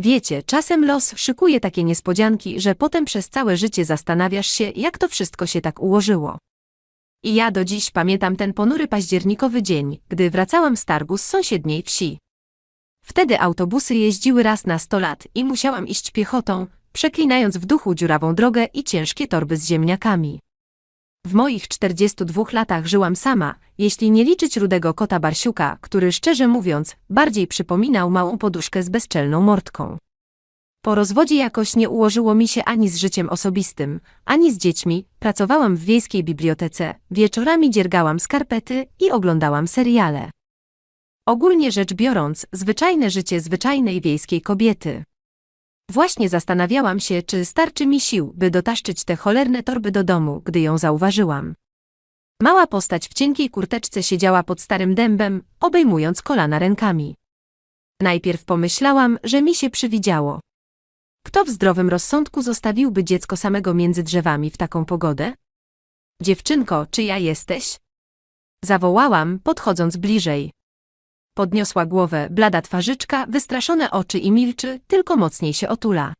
Wiecie, czasem los szykuje takie niespodzianki, że potem przez całe życie zastanawiasz się, jak to wszystko się tak ułożyło. I ja do dziś pamiętam ten ponury październikowy dzień, gdy wracałam z targu z sąsiedniej wsi. Wtedy autobusy jeździły raz na 100 lat i musiałam iść piechotą, przeklinając w duchu dziurawą drogę i ciężkie torby z ziemniakami. W moich 42 latach żyłam sama, jeśli nie liczyć rudego kota Barsiuka, który szczerze mówiąc, bardziej przypominał małą poduszkę z bezczelną mordką. Po rozwodzie jakoś nie ułożyło mi się ani z życiem osobistym, ani z dziećmi, pracowałam w wiejskiej bibliotece, wieczorami dziergałam skarpety i oglądałam seriale. Ogólnie rzecz biorąc, zwyczajne życie zwyczajnej wiejskiej kobiety. Właśnie zastanawiałam się, czy starczy mi sił, by dotaszczyć te cholerne torby do domu, gdy ją zauważyłam. Mała postać w cienkiej kurteczce siedziała pod starym dębem, obejmując kolana rękami. Najpierw pomyślałam, że mi się przywidziało. Kto w zdrowym rozsądku zostawiłby dziecko samego między drzewami w taką pogodę? Dziewczynko, czy ja jesteś? Zawołałam, podchodząc bliżej. Podniosła głowę, blada twarzyczka, wystraszone oczy i milczy, tylko mocniej się otula.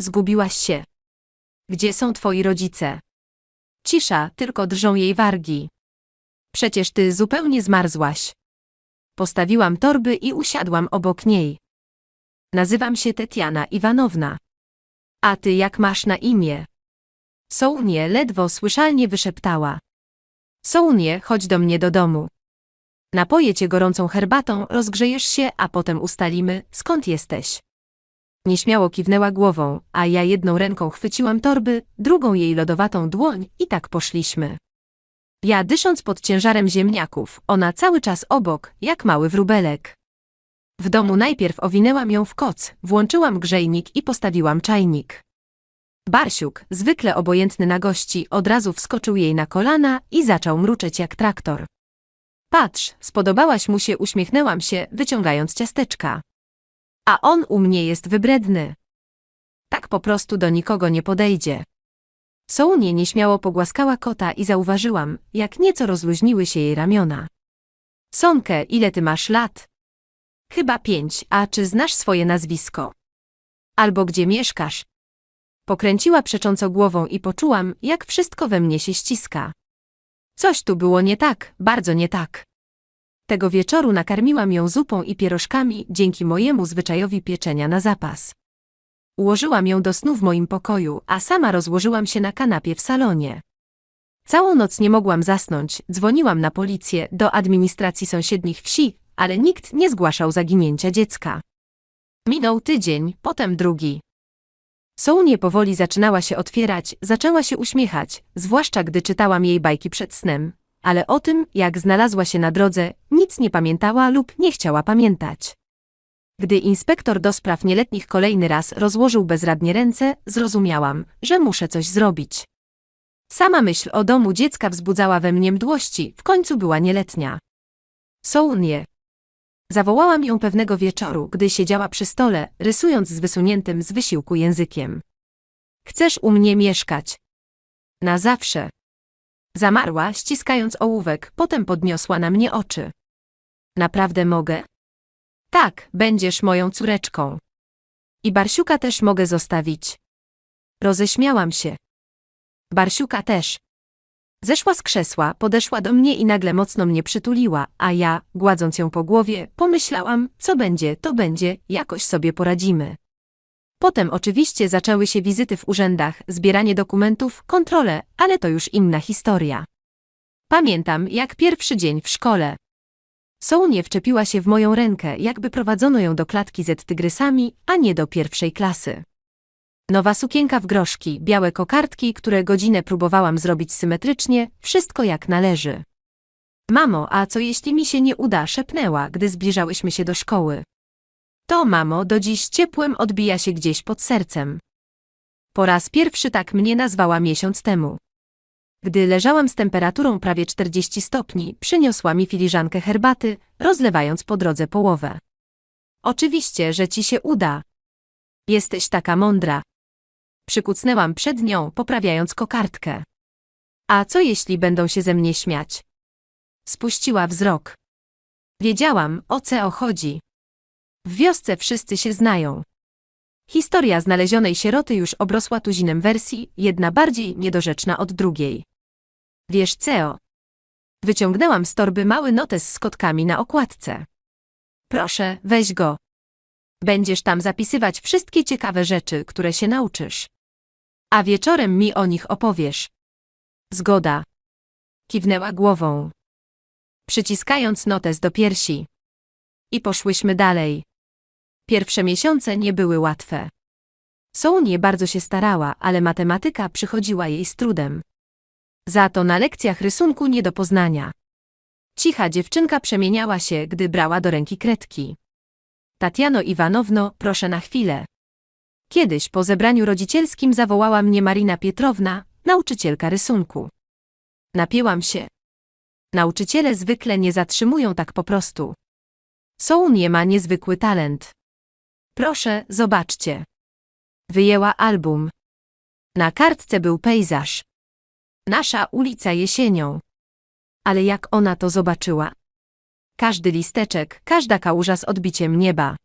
Zgubiłaś się. Gdzie są twoi rodzice? Cisza, tylko drżą jej wargi. Przecież ty zupełnie zmarzłaś. Postawiłam torby i usiadłam obok niej. Nazywam się Tetiana Iwanowna. A ty jak masz na imię? Sołnie ledwo słyszalnie wyszeptała. Sołnie, chodź do mnie do domu. Napoję cię gorącą herbatą, rozgrzejesz się, a potem ustalimy, skąd jesteś. Nieśmiało kiwnęła głową, a ja jedną ręką chwyciłam torby, drugą jej lodowatą dłoń i tak poszliśmy. Ja dysząc pod ciężarem ziemniaków, ona cały czas obok, jak mały wróbelek. W domu najpierw owinęłam ją w koc, włączyłam grzejnik i postawiłam czajnik. Barsiuk, zwykle obojętny na gości, od razu wskoczył jej na kolana i zaczął mruczeć jak traktor. Patrz, spodobałaś mu się, uśmiechnęłam się, wyciągając ciasteczka. A on u mnie jest wybredny. Tak po prostu do nikogo nie podejdzie. Sołnie nieśmiało pogłaskała kota i zauważyłam, jak nieco rozluźniły się jej ramiona. Sonkę, ile ty masz lat? Chyba pięć, a czy znasz swoje nazwisko? Albo gdzie mieszkasz? Pokręciła przecząco głową i poczułam, jak wszystko we mnie się ściska. Coś tu było nie tak, bardzo nie tak. Tego wieczoru nakarmiłam ją zupą i pierożkami dzięki mojemu zwyczajowi pieczenia na zapas. Ułożyłam ją do snu w moim pokoju, a sama rozłożyłam się na kanapie w salonie. Całą noc nie mogłam zasnąć, dzwoniłam na policję, do administracji sąsiednich wsi, ale nikt nie zgłaszał zaginięcia dziecka. Minął tydzień, potem drugi. Sołnie powoli zaczynała się otwierać, zaczęła się uśmiechać, zwłaszcza gdy czytałam jej bajki przed snem, ale o tym, jak znalazła się na drodze, nic nie pamiętała lub nie chciała pamiętać. Gdy inspektor do spraw nieletnich kolejny raz rozłożył bezradnie ręce, zrozumiałam, że muszę coś zrobić. Sama myśl o domu dziecka wzbudzała we mnie mdłości, w końcu była nieletnia. Sołnie. Zawołałam ją pewnego wieczoru, gdy siedziała przy stole, rysując z wysuniętym z wysiłku językiem. Chcesz u mnie mieszkać? Na zawsze. Zamarła, ściskając ołówek, potem podniosła na mnie oczy. Naprawdę mogę? Tak, będziesz moją córeczką. I Barsiuka też mogę zostawić. Roześmiałam się. Barsiuka też. Zeszła z krzesła, podeszła do mnie i nagle mocno mnie przytuliła, a ja, gładząc ją po głowie, pomyślałam, co będzie, to będzie, jakoś sobie poradzimy. Potem oczywiście zaczęły się wizyty w urzędach, zbieranie dokumentów, kontrole, ale to już inna historia. Pamiętam, jak pierwszy dzień w szkole. Sołnie wczepiła się w moją rękę, jakby prowadzono ją do klatki z tygrysami, a nie do pierwszej klasy. Nowa sukienka w groszki, białe kokardki, które godzinę próbowałam zrobić symetrycznie, wszystko jak należy. Mamo, a co jeśli mi się nie uda, szepnęła, gdy zbliżałyśmy się do szkoły. To, mamo, do dziś ciepłem odbija się gdzieś pod sercem. Po raz pierwszy tak mnie nazwała miesiąc temu. Gdy leżałam z temperaturą prawie 40 stopni, przyniosła mi filiżankę herbaty, rozlewając po drodze połowę. Oczywiście, że ci się uda. Jesteś taka mądra. Przykucnęłam przed nią, poprawiając kokardkę. A co jeśli będą się ze mnie śmiać? Spuściła wzrok. Wiedziałam, o co chodzi. W wiosce wszyscy się znają. Historia znalezionej sieroty już obrosła tuzinem wersji, jedna bardziej niedorzeczna od drugiej. Wiesz co? Wyciągnęłam z torby mały notes z kotkami na okładce. Proszę, weź go. Będziesz tam zapisywać wszystkie ciekawe rzeczy, które się nauczysz. A wieczorem mi o nich opowiesz. Zgoda. Kiwnęła głową. Przyciskając notes do piersi. I poszłyśmy dalej. Pierwsze miesiące nie były łatwe. Sonia bardzo się starała, ale matematyka przychodziła jej z trudem. Za to na lekcjach rysunku nie do poznania. Cicha dziewczynka przemieniała się, gdy brała do ręki kredki. Tatiano Iwanowno, proszę na chwilę. Kiedyś po zebraniu rodzicielskim zawołała mnie Marina Pietrowna, nauczycielka rysunku. Napięłam się. Nauczyciele zwykle nie zatrzymują tak po prostu. Sonia ma niezwykły talent. Proszę, zobaczcie. Wyjęła album. Na kartce był pejzaż. Nasza ulica jesienią. Ale jak ona to zobaczyła? Każdy listeczek, każda kałuża z odbiciem nieba.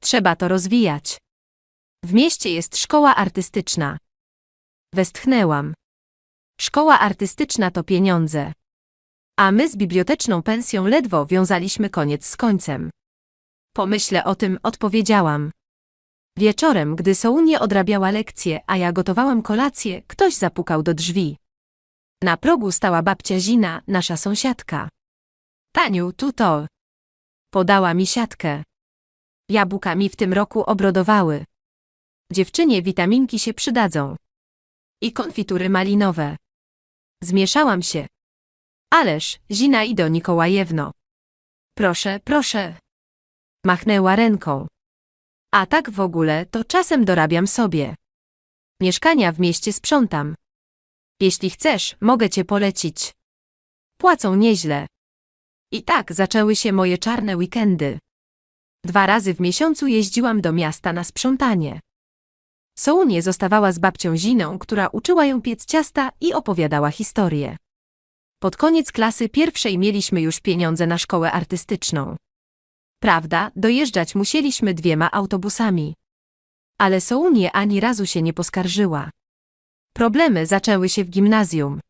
Trzeba to rozwijać. W mieście jest szkoła artystyczna. Westchnęłam. Szkoła artystyczna to pieniądze. A my z biblioteczną pensją ledwo wiązaliśmy koniec z końcem. Pomyślę o tym, odpowiedziałam. Wieczorem, gdy Sounie odrabiała lekcje, a ja gotowałam kolację, ktoś zapukał do drzwi. Na progu stała babcia Zina, nasza sąsiadka. Taniu, tu to. Podała mi siatkę. Jabłka mi w tym roku obrodowały. Dziewczynie witaminki się przydadzą. I konfitury malinowe. Zmieszałam się. Ależ, Zina i do Nikołajewno. Proszę, proszę. Machnęła ręką. A tak w ogóle, to czasem dorabiam sobie. Mieszkania w mieście sprzątam. Jeśli chcesz, mogę cię polecić. Płacą nieźle. I tak zaczęły się moje czarne weekendy. Dwa razy w miesiącu jeździłam do miasta na sprzątanie. Sounie zostawała z babcią Ziną, która uczyła ją piec ciasta i opowiadała historię. Pod koniec klasy pierwszej mieliśmy już pieniądze na szkołę artystyczną. Prawda, dojeżdżać musieliśmy dwiema autobusami. Ale Sounie ani razu się nie poskarżyła. Problemy zaczęły się w gimnazjum.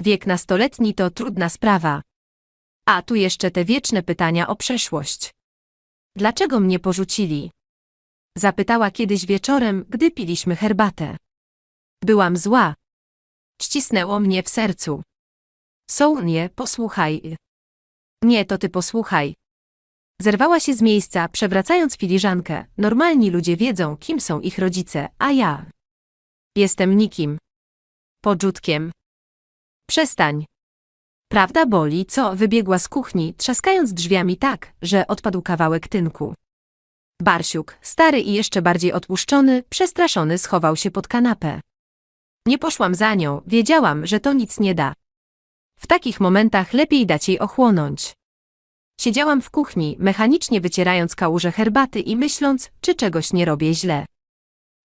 Wiek nastoletni to trudna sprawa. A tu jeszcze te wieczne pytania o przeszłość. Dlaczego mnie porzucili? Zapytała kiedyś wieczorem, gdy piliśmy herbatę. Byłam zła. Ścisnęło mnie w sercu. Sounie, posłuchaj. Nie, to ty posłuchaj. Zerwała się z miejsca, przewracając filiżankę. Normalni ludzie wiedzą, kim są ich rodzice, a ja. Jestem nikim. Podrzutkiem. Przestań. Prawda boli, co wybiegła z kuchni, trzaskając drzwiami tak, że odpadł kawałek tynku. Barsiuk, stary i jeszcze bardziej otłuszczony, przestraszony schował się pod kanapę. Nie poszłam za nią, wiedziałam, że to nic nie da. W takich momentach lepiej dać jej ochłonąć. Siedziałam w kuchni, mechanicznie wycierając kałuże herbaty i myśląc, czy czegoś nie robię źle.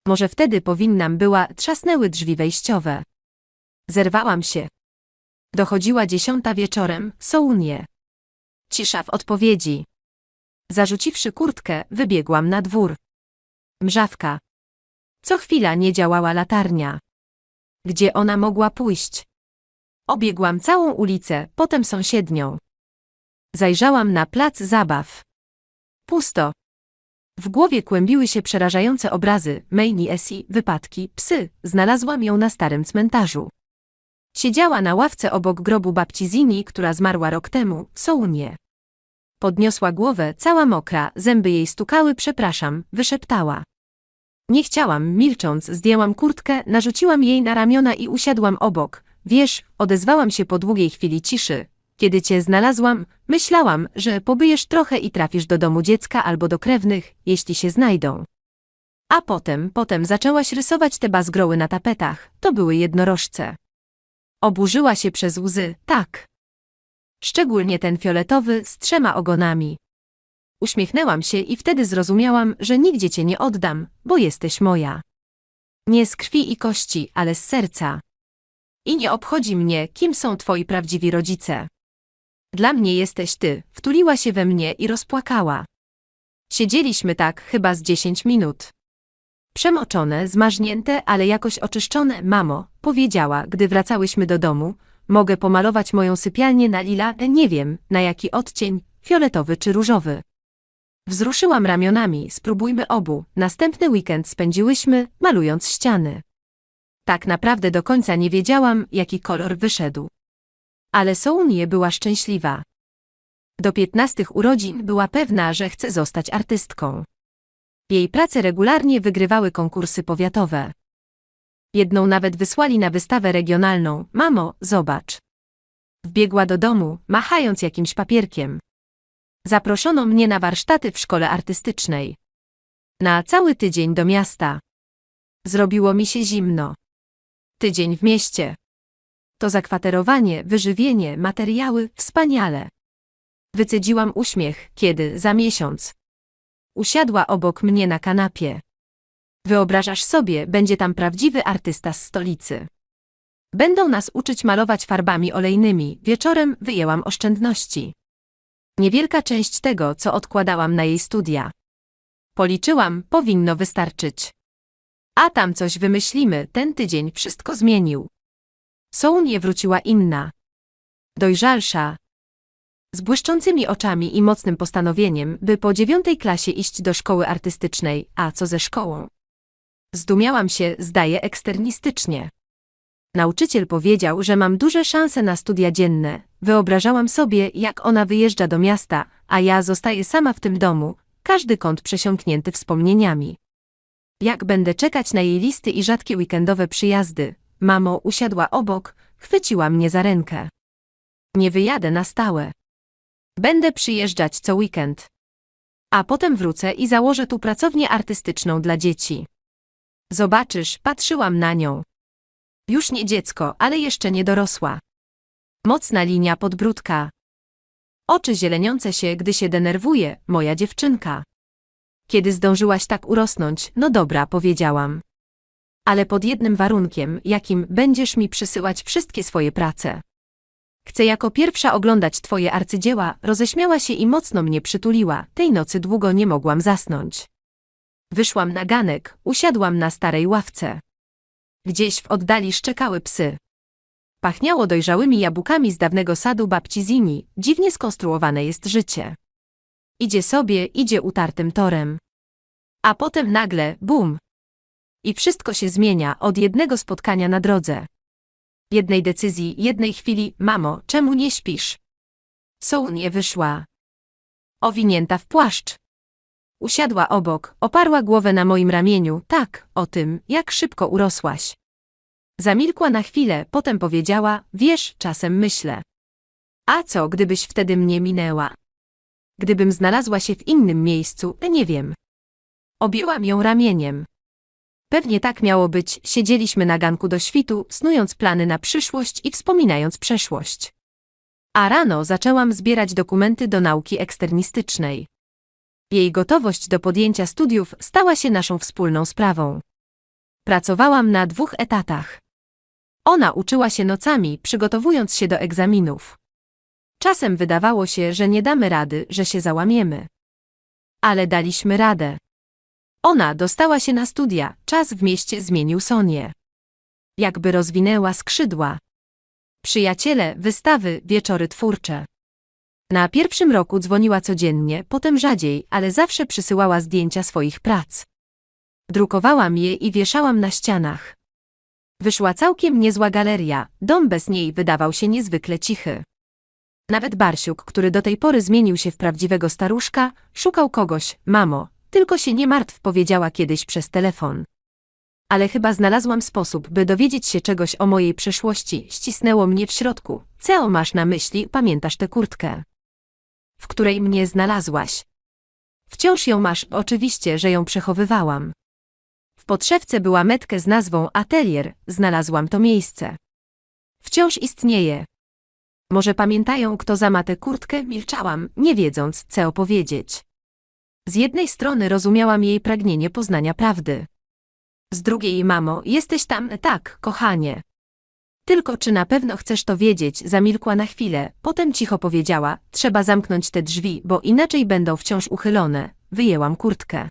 Może wtedy powinnam była, trzasnęły drzwi wejściowe. Zerwałam się. Dochodziła dziesiąta wieczorem, Sounie. Cisza w odpowiedzi. Zarzuciwszy kurtkę, wybiegłam na dwór. Mrzawka. Co chwila nie działała latarnia. Gdzie ona mogła pójść? Obiegłam całą ulicę, potem sąsiednią. Zajrzałam na plac zabaw. Pusto. W głowie kłębiły się przerażające obrazy, Maini Esi, wypadki, psy. Znalazłam ją na starym cmentarzu. Siedziała na ławce obok grobu babci Zini, która zmarła rok temu, Sounie. Podniosła głowę, cała mokra, zęby jej stukały, przepraszam, wyszeptała. Nie chciałam, milcząc, zdjęłam kurtkę, narzuciłam jej na ramiona i usiadłam obok. Wiesz, odezwałam się po długiej chwili ciszy. Kiedy cię znalazłam, myślałam, że pobyjesz trochę i trafisz do domu dziecka albo do krewnych, jeśli się znajdą. A potem, potem zaczęłaś rysować te bazgroły na tapetach. To były jednorożce. Oburzyła się przez łzy, tak. Szczególnie ten fioletowy z trzema ogonami. Uśmiechnęłam się i wtedy zrozumiałam, że nigdzie cię nie oddam, bo jesteś moja. Nie z krwi i kości, ale z serca. I nie obchodzi mnie, kim są twoi prawdziwi rodzice. Dla mnie jesteś ty, wtuliła się we mnie i rozpłakała. Siedzieliśmy tak chyba z dziesięć minut. Przemoczone, zmarznięte, ale jakoś oczyszczone, mamo, powiedziała, gdy wracałyśmy do domu, mogę pomalować moją sypialnię na lila, nie wiem, na jaki odcień, fioletowy czy różowy. Wzruszyłam ramionami, spróbujmy obu. Następny weekend spędziłyśmy, malując ściany. Tak naprawdę do końca nie wiedziałam, jaki kolor wyszedł. Ale Sounie była szczęśliwa. Do piętnastych urodzin była pewna, że chce zostać artystką. Jej prace regularnie wygrywały konkursy powiatowe. Jedną nawet wysłali na wystawę regionalną. Mamo, zobacz. Wbiegła do domu, machając jakimś papierkiem. Zaproszono mnie na warsztaty w szkole artystycznej. Na cały tydzień do miasta. Zrobiło mi się zimno. Tydzień w mieście. To zakwaterowanie, wyżywienie, materiały, wspaniale. Wycedziłam uśmiech, kiedy, za miesiąc, usiadła obok mnie na kanapie. Wyobrażasz sobie, będzie tam prawdziwy artysta z stolicy. Będą nas uczyć malować farbami olejnymi, wieczorem wyjęłam oszczędności. Niewielka część tego, co odkładałam na jej studia. Policzyłam, powinno wystarczyć. A tam coś wymyślimy, ten tydzień wszystko zmienił. Sounie wróciła inna. Dojrzalsza. Z błyszczącymi oczami i mocnym postanowieniem, by po dziewiątej klasie iść do szkoły artystycznej, a co ze szkołą? Zdumiałam się, zdaje eksternistycznie. Nauczyciel powiedział, że mam duże szanse na studia dzienne. Wyobrażałam sobie, jak ona wyjeżdża do miasta, a ja zostaję sama w tym domu, każdy kąt przesiąknięty wspomnieniami. Jak będę czekać na jej listy i rzadkie weekendowe przyjazdy, mamo usiadła obok, chwyciła mnie za rękę. Nie wyjadę na stałe. Będę przyjeżdżać co weekend. A potem wrócę i założę tu pracownię artystyczną dla dzieci. Zobaczysz, patrzyłam na nią. Już nie dziecko, ale jeszcze nie dorosła. Mocna linia podbródka. Oczy zieleniące się, gdy się denerwuje, moja dziewczynka. Kiedy zdążyłaś tak urosnąć, no dobra, powiedziałam. Ale pod jednym warunkiem, jakim będziesz mi przysyłać wszystkie swoje prace. Chcę jako pierwsza oglądać twoje arcydzieła, roześmiała się i mocno mnie przytuliła, tej nocy długo nie mogłam zasnąć. Wyszłam na ganek, usiadłam na starej ławce. Gdzieś w oddali szczekały psy. Pachniało dojrzałymi jabłkami z dawnego sadu babci Zini, dziwnie skonstruowane jest życie. Idzie sobie, idzie utartym torem. A potem nagle, bum! I wszystko się zmienia od jednego spotkania na drodze. Jednej decyzji, jednej chwili, mamo, czemu nie śpisz? nie wyszła. Owinięta w płaszcz. Usiadła obok, oparła głowę na moim ramieniu, tak, o tym, jak szybko urosłaś. Zamilkła na chwilę, potem powiedziała, wiesz, czasem myślę. A co, gdybyś wtedy mnie minęła? Gdybym znalazła się w innym miejscu, nie wiem. Objęłam ją ramieniem. Pewnie tak miało być, siedzieliśmy na ganku do świtu, snując plany na przyszłość i wspominając przeszłość. A rano zaczęłam zbierać dokumenty do nauki eksternistycznej. Jej gotowość do podjęcia studiów stała się naszą wspólną sprawą. Pracowałam na dwóch etatach. Ona uczyła się nocami, przygotowując się do egzaminów. Czasem wydawało się, że nie damy rady, że się załamiemy. Ale daliśmy radę. Ona dostała się na studia, czas w mieście zmienił Sonię. Jakby rozwinęła skrzydła. Przyjaciele, wystawy, wieczory twórcze. Na pierwszym roku dzwoniła codziennie, potem rzadziej, ale zawsze przysyłała zdjęcia swoich prac. Drukowałam je i wieszałam na ścianach. Wyszła całkiem niezła galeria, dom bez niej wydawał się niezwykle cichy. Nawet Barsiuk, który do tej pory zmienił się w prawdziwego staruszka, szukał kogoś, mamo, tylko się nie martw, powiedziała kiedyś przez telefon. Ale chyba znalazłam sposób, by dowiedzieć się czegoś o mojej przeszłości, ścisnęło mnie w środku. Co masz na myśli, pamiętasz tę kurtkę? W której mnie znalazłaś. Wciąż ją masz, oczywiście, że ją przechowywałam. W podszewce była metkę z nazwą Atelier, znalazłam to miejsce. Wciąż istnieje. Może pamiętają, kto za tę kurtkę, milczałam, nie wiedząc, co opowiedzieć. Z jednej strony rozumiałam jej pragnienie poznania prawdy. Z drugiej, mamo, jesteś tam, tak, kochanie. Tylko czy na pewno chcesz to wiedzieć, zamilkła na chwilę, potem cicho powiedziała, trzeba zamknąć te drzwi, bo inaczej będą wciąż uchylone. Wyjęłam kurtkę.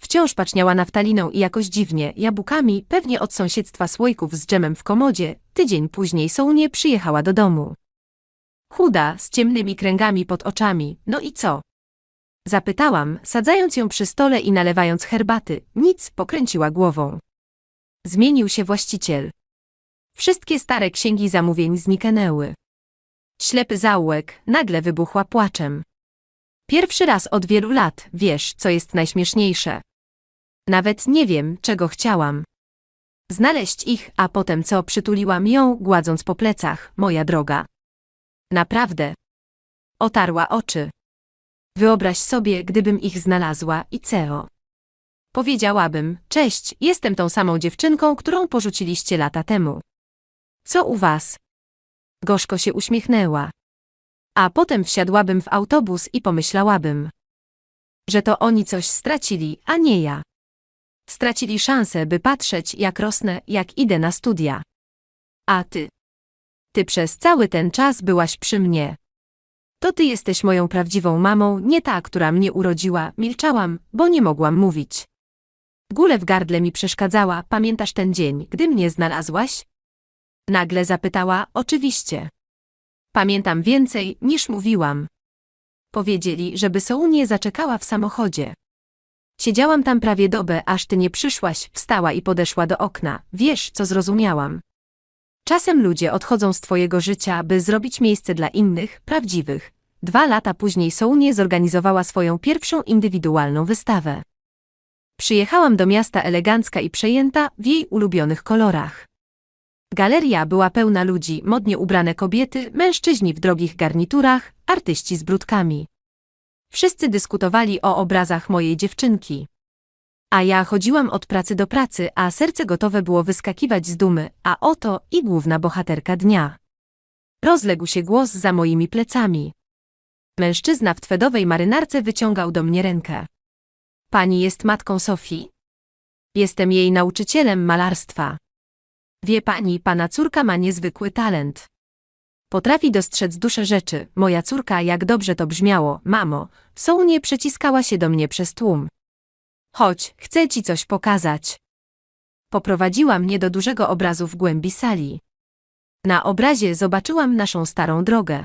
Wciąż paczniała naftaliną i jakoś dziwnie, jabłkami, pewnie od sąsiedztwa słoików z dżemem w komodzie, tydzień później Sounie przyjechała do domu. Chuda, z ciemnymi kręgami pod oczami, no i co? Zapytałam, sadzając ją przy stole i nalewając herbaty, nic, pokręciła głową. Zmienił się właściciel. Wszystkie stare księgi zamówień zniknęły. Ślepy zaułek nagle wybuchła płaczem. Pierwszy raz od wielu lat, wiesz, co jest najśmieszniejsze. Nawet nie wiem, czego chciałam. Znaleźć ich, a potem co przytuliłam ją, gładząc po plecach, moja droga. Naprawdę. Otarła oczy. Wyobraź sobie, gdybym ich znalazła i ceo. Powiedziałabym, cześć, jestem tą samą dziewczynką, którą porzuciliście lata temu. Co u was? Gorzko się uśmiechnęła. A potem wsiadłabym w autobus i pomyślałabym, że to oni coś stracili, a nie ja. Stracili szansę, by patrzeć, jak rosnę, jak idę na studia. A ty? Ty przez cały ten czas byłaś przy mnie. To ty jesteś moją prawdziwą mamą, nie ta, która mnie urodziła. Milczałam, bo nie mogłam mówić. Gule w gardle mi przeszkadzała, pamiętasz ten dzień, gdy mnie znalazłaś? Nagle zapytała, oczywiście. Pamiętam więcej, niż mówiłam. Powiedzieli, żeby Sounie zaczekała w samochodzie. Siedziałam tam prawie dobę, aż ty nie przyszłaś, wstała i podeszła do okna. Wiesz, co zrozumiałam. Czasem ludzie odchodzą z twojego życia, by zrobić miejsce dla innych, prawdziwych. Dwa lata później Sounie zorganizowała swoją pierwszą indywidualną wystawę. Przyjechałam do miasta elegancka i przejęta w jej ulubionych kolorach. Galeria była pełna ludzi, modnie ubrane kobiety, mężczyźni w drogich garniturach, artyści z brudkami. Wszyscy dyskutowali o obrazach mojej dziewczynki. A ja chodziłam od pracy do pracy, a serce gotowe było wyskakiwać z dumy, a oto i główna bohaterka dnia. Rozległ się głos za moimi plecami. Mężczyzna w twedowej marynarce wyciągał do mnie rękę. Pani jest matką Sofii? Jestem jej nauczycielem malarstwa. Wie pani, pana córka ma niezwykły talent. Potrafi dostrzec duszę rzeczy. Moja córka, jak dobrze to brzmiało, mamo, nie przeciskała się do mnie przez tłum. Chodź, chcę ci coś pokazać. Poprowadziła mnie do dużego obrazu w głębi sali. Na obrazie zobaczyłam naszą starą drogę.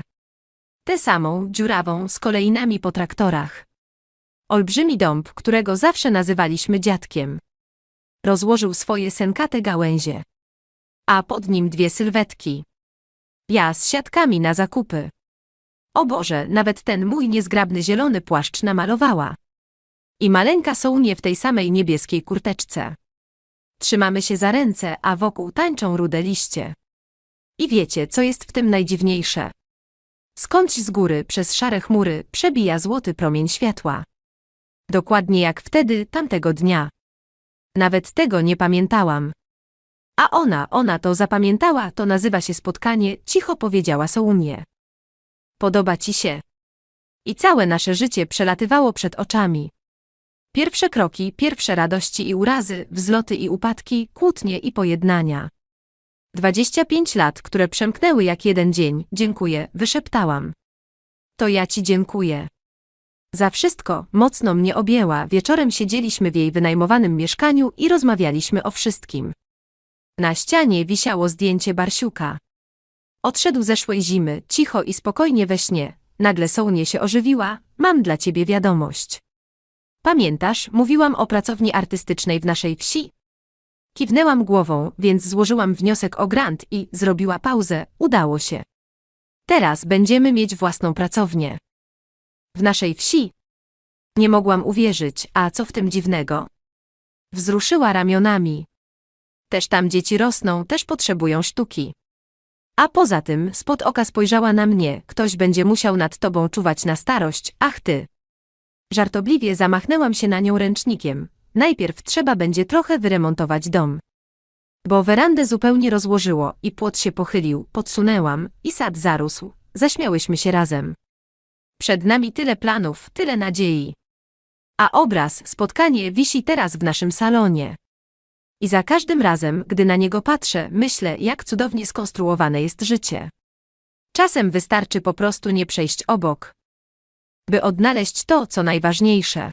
Tę samą, dziurawą, z kolejnami po traktorach. Olbrzymi dąb, którego zawsze nazywaliśmy dziadkiem. Rozłożył swoje sękate gałęzie. A pod nim dwie sylwetki. Ja z siatkami na zakupy. O Boże, nawet ten mój niezgrabny zielony płaszcz namalowała. I maleńka Sounie w tej samej niebieskiej kurteczce. Trzymamy się za ręce, a wokół tańczą rude liście. I wiecie, co jest w tym najdziwniejsze? Skądś z góry, przez szare chmury, przebija złoty promień światła. Dokładnie jak wtedy, tamtego dnia. Nawet tego nie pamiętałam. A ona, ona to zapamiętała, to nazywa się spotkanie, cicho powiedziała Sounie. Podoba ci się. I całe nasze życie przelatywało przed oczami. Pierwsze kroki, pierwsze radości i urazy, wzloty i upadki, kłótnie i pojednania. Dwadzieścia pięć lat, które przemknęły jak jeden dzień, dziękuję, wyszeptałam. To ja ci dziękuję. Za wszystko, mocno mnie objęła, wieczorem siedzieliśmy w jej wynajmowanym mieszkaniu i rozmawialiśmy o wszystkim. Na ścianie wisiało zdjęcie Barsiuka. Odszedł zeszłej zimy, cicho i spokojnie we śnie. Nagle Sounie się ożywiła, mam dla ciebie wiadomość. Pamiętasz, mówiłam o pracowni artystycznej w naszej wsi? Kiwnęłam głową, więc złożyłam wniosek o grant i zrobiła pauzę, udało się. Teraz będziemy mieć własną pracownię. W naszej wsi. Nie mogłam uwierzyć, a co w tym dziwnego? Wzruszyła ramionami. Też tam dzieci rosną, też potrzebują sztuki. A poza tym, spod oka spojrzała na mnie, ktoś będzie musiał nad tobą czuwać na starość, ach ty. Żartobliwie zamachnęłam się na nią ręcznikiem. Najpierw trzeba będzie trochę wyremontować dom. Bo werandę zupełnie rozłożyło i płot się pochylił, podsunęłam i sad zarósł. Zaśmiałyśmy się razem. Przed nami tyle planów, tyle nadziei. A obraz, spotkanie wisi teraz w naszym salonie. I za każdym razem, gdy na niego patrzę, myślę, jak cudownie skonstruowane jest życie. Czasem wystarczy po prostu nie przejść obok, by odnaleźć to, co najważniejsze.